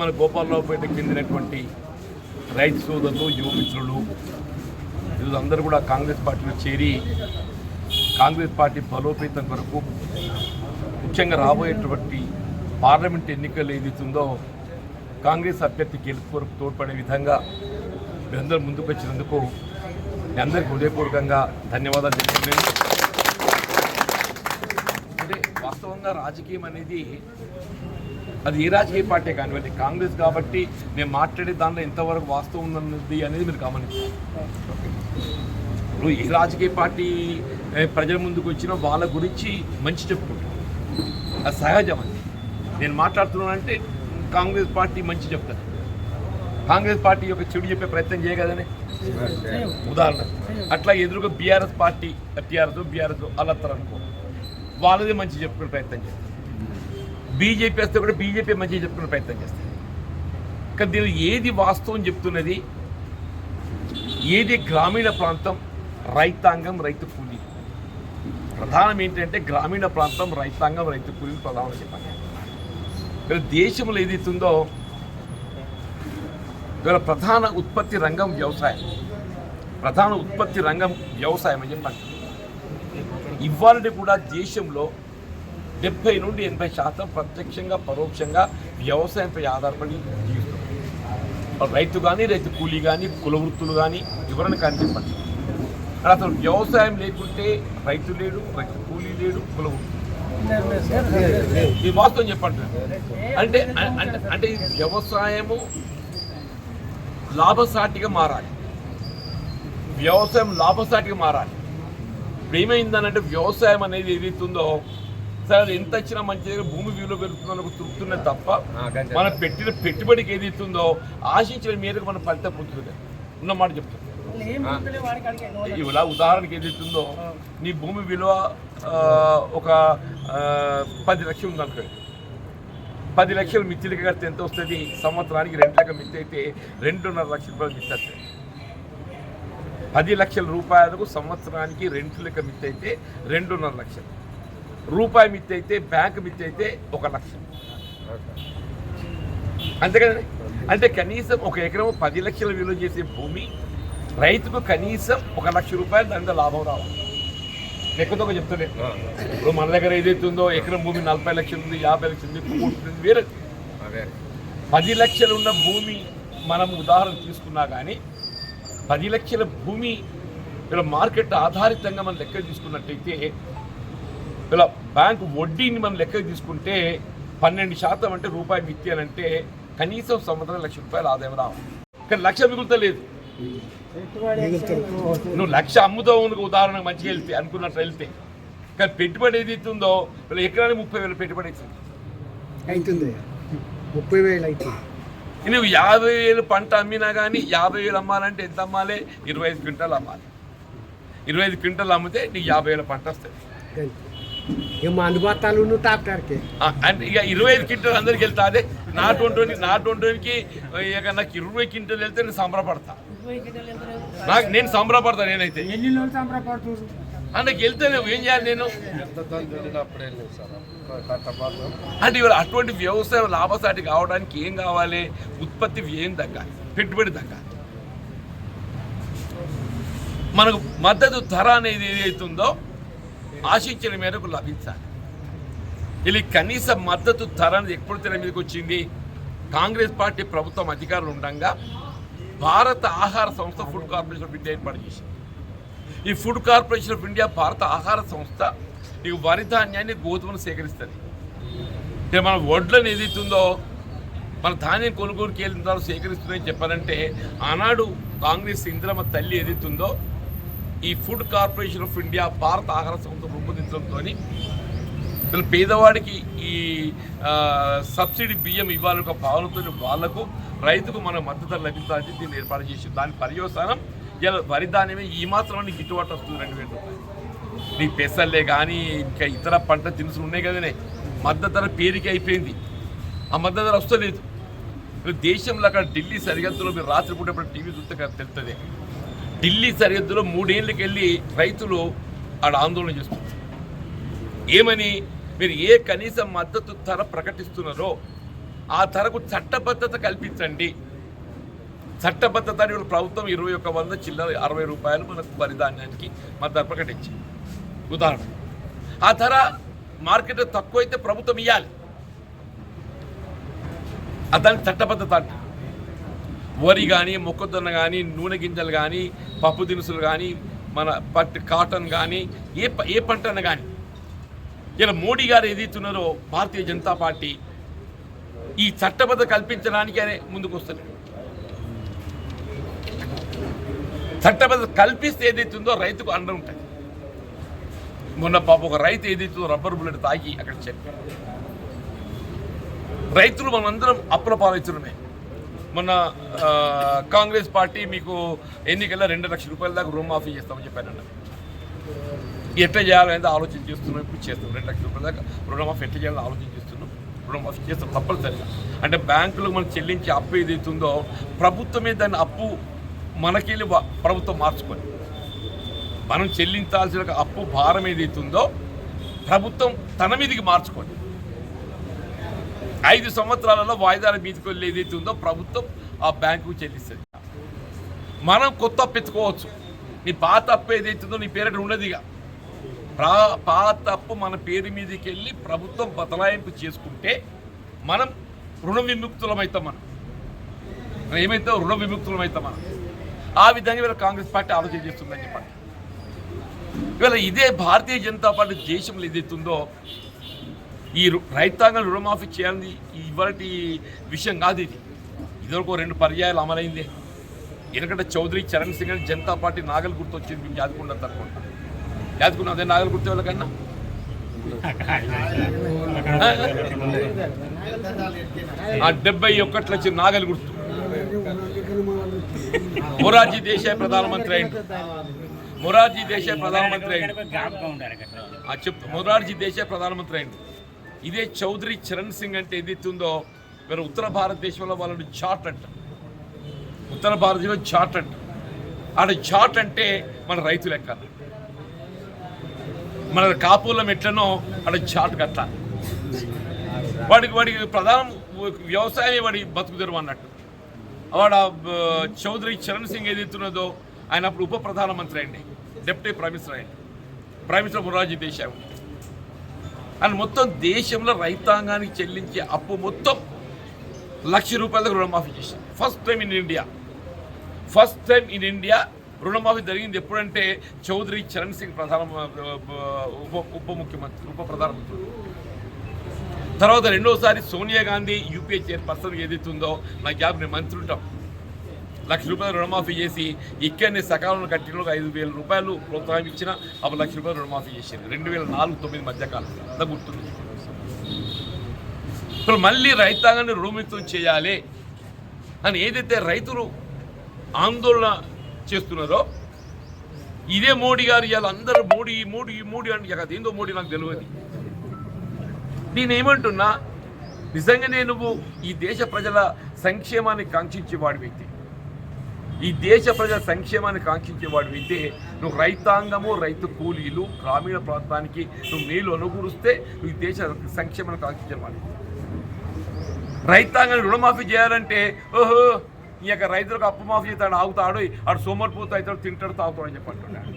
మన గోపాలరావుపేటకు చెందినటువంటి రైతు సోదరులు యువమిత్రులు ఈరోజు అందరూ కూడా కాంగ్రెస్ పార్టీలో చేరి కాంగ్రెస్ పార్టీ బలోపేతం కొరకు ముఖ్యంగా రాబోయేటువంటి పార్లమెంట్ ఎన్నికలు ఏదైతుందో కాంగ్రెస్ అభ్యర్థి గెలుపు కొరకు తోడ్పడే విధంగా మీరందరూ ముందుకు వచ్చినందుకు మీ అందరికీ హృదయపూర్వకంగా ధన్యవాదాలు చెప్తున్నాను అంటే వాస్తవంగా రాజకీయం అనేది అది ఏ రాజకీయ పార్టీ కానివ్వండి కాంగ్రెస్ కాబట్టి నేను మాట్లాడే దాంట్లో ఎంతవరకు వాస్తవం ఉన్నది అనేది మీరు గమనించాలి. ఇప్పుడు ఏ రాజకీయ పార్టీ ప్రజల ముందుకు వచ్చినా వాళ్ళ గురించి మంచి చెప్పుకుంటారు. అది సహజం అది. నేను మాట్లాడుతున్నానంటే కాంగ్రెస్ పార్టీ మంచి చెప్తాను కాంగ్రెస్ పార్టీ యొక్క చెడు చెప్పే ప్రయత్నం చేయగలనే ఉదాహరణ. అట్లా ఎదురుగా బీఆర్ఎస్ పార్టీ టీఆర్ఎస్ బీఆర్ఎస్ అలా అనుకో వాళ్ళదే మంచి చెప్పుకునే ప్రయత్నం చేస్తారు. బీజేపీ వస్తే కూడా బీజేపీ మంచిగా చెప్పుకునే ప్రయత్నం చేస్తుంది. కానీ దీనిలో ఏది వాస్తవం చెప్తున్నది? ఏది గ్రామీణ ప్రాంతం? రైతాంగం రైతు కూలి. ప్రధానం ఏంటంటే గ్రామీణ ప్రాంతం రైతాంగం రైతు కూలీ ప్రధానం చెప్పాలి. ఇక్కడ దేశంలో ఏదైతుందో? ఇవాళ ప్రధాన ఉత్పత్తి రంగం వ్యవసాయం. ప్రధాన ఉత్పత్తి రంగం వ్యవసాయం అని చెప్పండి ఇవాళ కూడా దేశంలో డెబ్బై నుండి ఎనభై శాతం ప్రత్యక్షంగా పరోక్షంగా వ్యవసాయంపై ఆధారపడి జీవిస్తారు రైతు కానీ రైతు కూలీ కానీ కుల వృత్తులు కానీ ఎవరిని కానీ చెప్పండి అసలు వ్యవసాయం లేకుంటే రైతు లేడు రైతు కూలీ లేడు కుల వృత్తులు ఈ వాస్తవం చెప్పండి. అంటే అంటే వ్యవసాయము లాభసాటిగా మారాలి. వ్యవసాయం లాభసాటిగా మారాలి. ఇప్పుడు ఏమైందనంటే వ్యవసాయం అనేది ఏదైతుందో సరే అది ఎంత వచ్చినా మంచి దగ్గర భూమి విలువ పెరుగుతుందని ఒక తృప్తున్నది తప్ప మనం పెట్టిన పెట్టుబడికి ఏదైతుందో ఆశించిన మేరకు మనం ఫలితం పొందుతుంది ఉన్న మాట చెప్తాను ఇలా ఉదాహరణకి ఏదైతుందో నీ భూమి విలువ ఒక పది లక్షలు ఉందనుకోండి పది లక్షలు మిత్తిలకి కడితే ఎంత వస్తుంది? సంవత్సరానికి రెండు లక్షల మిత్తి అయితే రెండున్నర లక్షల రూపాయలు మిత్తి వస్తుంది పది లక్షల రూపాయలకు సంవత్సరానికి రెండు లెక్క మిత్తి అయితే రెండున్నర లక్షలు. రూపాయి మిత్తి అయితే బ్యాంక్ మిత్తి అయితే ఒక లక్ష. అంతే కదండి? అంటే కనీసం ఒక ఎకరం పది లక్షల విలువ చేసే భూమి రైతుకు కనీసం ఒక లక్ష రూపాయలు దాంట్లో లాభం రావాలి. ఒక చెప్తుండే ఇప్పుడు మన దగ్గర ఏదైతే ఉందో ఎకరం భూమి నలభై లక్షలు ఉంది యాభై లక్షలు ఉంది కోటి ఉంది వేరే. పది లక్షలు ఉన్న భూమి మనం ఉదాహరణ తీసుకున్నా కానీ పది లక్షల భూమి ఇలా మార్కెట్ ఆధారితంగా మనం లెక్క తీసుకున్నట్టయితే ఇలా బ్యాంకు వడ్డీని మనం లెక్క తీసుకుంటే పన్నెండు శాతం అంటే రూపాయి మిత్తి అని అంటే కనీసం సంవత్సరం లక్ష రూపాయలు ఆదాయం రావాలి కానీ లక్ష మిగులుతలేదు నువ్వు లక్ష అమ్ముతావు ఉదాహరణకు మంచిగా వెళ్తే అనుకున్నట్టు వెళ్తే. కానీ పెట్టుబడి ఏదైతే ఉందో ఇలా ఎకరానికి ముప్పై వేల పెట్టుబడి అవుతుంది అవుతుంది ముప్పై వేలు అవుతుంది నువ్వు యాభై వేలు పంట అమ్మినా కానీ యాభై వేలు అమ్మాలంటే ఎంత అమ్మాలి? ఇరవై ఐదు క్వింటాలు అమ్మాలి. ఇరవై ఐదు క్వింటాలు అమ్మితే నీకు యాభై వేల పంట వస్తుంది. ఇక మందు బత్తాలు నువ్వు ట్రాక్టర్కి అంటే ఇక ఇరవై ఐదు క్వింటల్ అందరికి వెళ్తా. అదే నాటు వంటోని నాటు వంటోనికి ఇక నాకు ఇరవై క్వింటల్ వెళ్తే నేను సంబరపడతా. నాకు నేను సంబరపడతా నేనైతే. అంటే వెళ్తే ఏం చేయాలి నేను? అంటే ఇవాళ అటువంటి వ్యవసాయం లాభసాటి కావడానికి ఏం కావాలి? ఉత్పత్తి వ్యయం తగ్గాలి పెట్టుబడి తగ్గాలి మనకు మద్దతు ధర అనేది ఏదైతుందో ఆశించిన మేరకు లభించాలి. ఇది కనీస మద్దతు ధర ఎప్పుడు తెర మీదకి వచ్చింది? కాంగ్రెస్ పార్టీ ప్రభుత్వం అధికారులు ఉండగా భారత ఆహార సంస్థ ఫుడ్ కార్పొరేషన్ ఆఫ్ ఇండియా ఏర్పాటు చేసింది. ఈ ఫుడ్ కార్పొరేషన్ ఆఫ్ ఇండియా భారత ఆహార సంస్థ నీకు వరి ధాన్యాన్ని గోధుమను సేకరిస్తుంది. అంటే మన వడ్లను ఏదైతుందో మన ధాన్యం కొనుగోలుకి వెళ్ళిన తర్వాత సేకరిస్తుందని చెప్పారంటే ఆనాడు కాంగ్రెస్ ఇంద్రమ తల్లి ఏదైతుందో ఈ ఫుడ్ కార్పొరేషన్ ఆఫ్ ఇండియా భారత ఆహార సంస్థ రూపొందించడంతో వీళ్ళు పేదవాడికి ఈ సబ్సిడీ బియ్యం ఇవ్వాలని ఒక భావనతో వాళ్ళకు రైతుకు మన మద్దతు ధర లభించాలని దీన్ని ఏర్పాటు చేసి దాని పర్యవసానం ఇలా వరి ధాన్యమే ఈ మాత్రం గిట్టుబాటు వస్తుంది రెండు వేల రూపాయలు. నీ పెసల్లే కానీ ఇంకా ఇతర పంట దినుసులు ఉన్నాయి కదనే. మద్దతు ధర పేరుకి అయిపోయింది. ఆ మద్దతు ధర వస్తలేదు. దేశంలో అక్కడ ఢిల్లీ సరిహద్దులో మీరు రాత్రిపూట ఎప్పుడు టీవీ చూస్తే తెలుస్తుంది ఢిల్లీ సరిహద్దులో మూడేళ్ళకి వెళ్ళి రైతులు ఆడ ఆందోళన చేస్తున్నారు. ఏమని? మీరు ఏ కనీస మద్దతు ధర ప్రకటిస్తున్నారో ఆ ధరకు చట్టబద్ధత కల్పించండి. చట్టబద్ధత అని ప్రభుత్వం ఇరవై ఒక్క వంద చిల్లర అరవై రూపాయలు మనకు వరిధాన్యానికి మద్దతు ధర ప్రకటించింది. ఉదాహరణ. ఆ ధర మార్కెట్ తక్కువైతే ప్రభుత్వం ఇవ్వాలి దానికి చట్టబద్ధత అంటే వరి కానీ మొక్కజొన్న కానీ నూనె గింజలు కానీ పప్పు దినుసులు కానీ మన పత్తి కాటన్ కానీ ఏ ప- ఏ అన్న కానీ ఇలా మోడీ గారు ఏదైతున్నారో భారతీయ జనతా పార్టీ ఈ చట్టబద్ధ కల్పించడానికి ముందుకు వస్తారు చట్టబద్ధ కల్పిస్తే ఏదైతుందో రైతుకు అండ ఉంటుంది మొన్న పాప ఒక రైతు ఏదైతుందో రబ్బర్ బుల్లెట్ తాగి అక్కడ చెప్పి రైతులు మనందరం అప్పుల పాలవుతున్నామే. మొన్న కాంగ్రెస్ పార్టీ మీకు ఎన్నికల్లో రెండు లక్షల రూపాయల దాకా రుణమాఫీ ఆఫీ చేస్తామని చెప్పారంట ఎట్లా చేయాలనేది ఆలోచన చేస్తున్నాం ఇప్పుడు చేస్తాం రెండు లక్షల రూపాయల దాకా రుణమాఫీ ఎట్లా చేయాలని ఆలోచన చేస్తున్నాం రుణమాఫీ చేస్తాం తప్పనిసరిగా. అంటే బ్యాంకులు మనం చెల్లించే అప్పు ఏదైతుందో ప్రభుత్వమే దాన్ని అప్పు మనకెళ్ళి ప్రభుత్వం మార్చుకొని. మనం చెల్లించాల్సిన అప్పు భారం ఏదైతుందో ప్రభుత్వం తన మీదకి మార్చుకోండి ఐదు సంవత్సరాలలో వాయిదాల మీదకి వెళ్ళి ఏదైతే ఉందో ప్రభుత్వం ఆ బ్యాంకుకు చెల్లిస్తుంది. మనం కొత్త అప్పు ఎత్తుకోవచ్చు నీ పాత అప్పు ఏదైతే ఉందో నీ పేరిట ఉండదు ఇక. ప్రా పాత అప్పు మన పేరు మీదకి వెళ్ళి ప్రభుత్వం బదలాయింపు చేసుకుంటే మనం రుణ విముక్తులమవుతాం మనం. మనం ఏమైతే రుణ విముక్తులమవుతాం మనం. ఆ విధంగా ఇవాళ కాంగ్రెస్ పార్టీ ఆలోచన చేస్తుందని చెప్పండి. ఇవాళ ఇదే భారతీయ జనతా పార్టీ దేశంలో ఏదైతుందో ఈ రైతాంగం రుణమాఫీ చేయాలని ఇవాటి విషయం కాదు ఇది. ఇదివరకు రెండు పర్యాయాలు అమలైంది. ఎందుకంటే చౌదరి చరణ్ సింగ్ అని జనతా పార్టీ నాగల్ గుర్తు వచ్చింది మేము యాదకుండా తప్పకుండా యాదకున్నా అదే నాగల్ గుర్తు వాళ్ళకన్నా ఆ డెబ్బై ఒకట్లో వచ్చిన నాగల్ గుర్తు. మొరార్జీ దేశాయ్ ప్రధానమంత్రి అయింది మొరార్జీ దేశాయ్ ప్రధానమంత్రి అయింది ఆ చెప్ మొరార్జీ దేశాయ్ ప్రధానమంత్రి అయింది ఇదే చౌదరి చరణ్ సింగ్ అంటే ఏదైతుందో మరి మీరు ఉత్తర భారతదేశంలో వాళ్ళని చాట్ అంట. ఉత్తర భారతదేశంలో చాట్ అంట. ఆడ చాట్ అంటే మన రైతు లెక్క. మన కాపులం ఎట్లనో ఆడ చాట్ కట్ట వాడికి వాడికి ప్రధానం వ్యవసాయమే వాడి బతుకుదెరువు అన్నట్టు. వాడు చౌదరి చరణ్ సింగ్ ఏదైతున్నదో ఆయన అప్పుడు ఉప ప్రధానమంత్రి అండి డిప్యూటీ ప్రైమ్ మినిస్టర్ అయింది prime minister Morarji Desai. And మొత్తం దేశంలో రైతాంగానికి చెల్లించే అప్పు మొత్తం లక్ష రూపాయలకు రుణమాఫీ చేసింది first time in India first time in India రుణమాఫీ జరిగింది ఎప్పుడంటే చౌదరి చరణ్ సింగ్ ప్రధాన ఉప ఉప ముఖ్యమంత్రి ఉప ప్రధానమంత్రి. తర్వాత రెండోసారి సోనియా గాంధీ యూపీఏ చైర్పర్సన్ ఏదైతే ఉందో నా గ్యాప్ నేను మంత్రి ఉంటాం. లక్ష రూపాయలు రుణమాఫీ చేసి ఇక్కడనే సకాలంలో కట్టిన ఐదు వేల రూపాయలు ప్రోత్సాహం ఇచ్చిన అప్పుడు లక్ష రూపాయలు రుణమాఫీ చేసింది. రెండు వేల నాలుగు తొమ్మిది మధ్యకాలం. అంతా గుర్తుంది. ఇప్పుడు మళ్ళీ రైతాంగాన్ని రుణమితం చేయాలి అని ఏదైతే రైతులు ఆందోళన చేస్తున్నారో ఇదే మోడీ గారు ఇవాళ అందరూ మోడీ మోడీ మోడీ అంటే ఇక మోడీ నాకు తెలియదు. నేనేమంటున్నా నిజంగానే నువ్వు ఈ దేశ ప్రజల సంక్షేమాన్ని కాంక్షించేవాడి వ్యక్తి. ఈ దేశ ప్రజల సంక్షేమాన్ని కాంక్షించేవాడు అయితే నువ్వు రైతాంగము రైతు కూలీలు గ్రామీణ ప్రాంతానికి నువ్వు మేలు అనుకూరిస్తే నువ్వు ఈ దేశ సంక్షేమాన్ని కాంక్షించేవాడు రైతాంగాన్ని రుణమాఫీ చేయాలంటే ఓహో ఈ యొక్క రైతులకు అప్పు మాఫీ చేస్తాడు ఆగుతాడు ఆడు సోమరిపోతూ అవుతాడు తింటాడు తాగుతాడు అని చెప్పంటున్నాడు.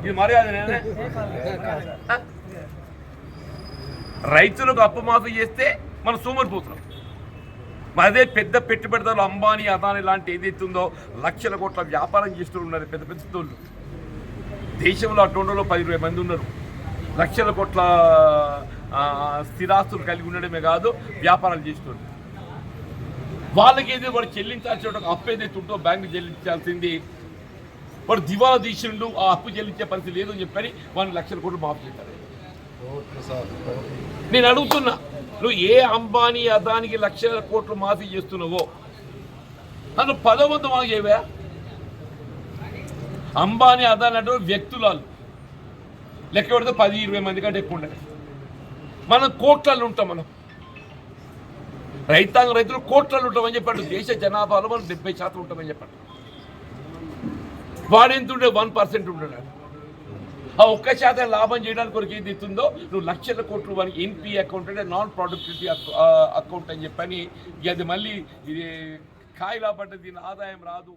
ఇది మర్యాద నేనే రైతులకు అప్పు మాఫీ చేస్తే మనం సోమరిపోతున్నాం అదే పెద్ద పెట్టుబడిదారులు అంబానీ అదాని లాంటి ఏదైతే ఉందో లక్షల కోట్ల వ్యాపారం చేస్తూ ఉన్నారు పెద్ద పెద్ద తోళ్ళు దేశంలో అటువంటి పది ఇరవై మంది ఉన్నారు. లక్షల కోట్ల స్థిరాస్తులు కలిగి ఉండడమే కాదు వ్యాపారాలు చేస్తున్నారు. వాళ్ళకి ఏదో వాడు చెల్లించాల్సిన ఒక అప్పు ఏదైతే ఉందో బ్యాంకు చెల్లించాల్సింది. వాడు దివాలా తీసిండు ఆ అప్పు చెల్లించే పరిస్థితి లేదు అని చెప్పని వాడిని లక్షల కోట్లు మాఫ్ చేశారు. నేను అడుగుతున్నా నువ్వు ఏ అంబానీ అదానికి లక్షల కోట్లు మాఫీ చేస్తున్నావో? నన్ను పదవంతు మాకు చేయవా అంబానీ అదాని అంటే వ్యక్తులాలు. లెక్క పెడితే పది ఇరవై మంది కంటే ఎక్కువ ఉండదు మనం కోట్లలో ఉంటాం మనం. రైతాంగ రైతులు కోట్లలో ఉంటామని చెప్పాడు. దేశ జనాభాలో మనం డెబ్బై శాతం ఉంటామని చెప్పాడు. వాడెంత ఉండే? వన్ పర్సెంట్ ఉండడాడు ఆ ఒక్క శాతం లాభం చేయడానికి కొరకు ఏది ఇస్తుందో నువ్వు లక్షల కోట్లు రూపాయలు ఎన్పి అకౌంట్ అంటే నాన్ ప్రొడక్టివిటీ అకౌంట్ అని చెప్పని అది మళ్ళీ ఇది కాయిలా పడ్డ దీని ఆదాయం రాదు.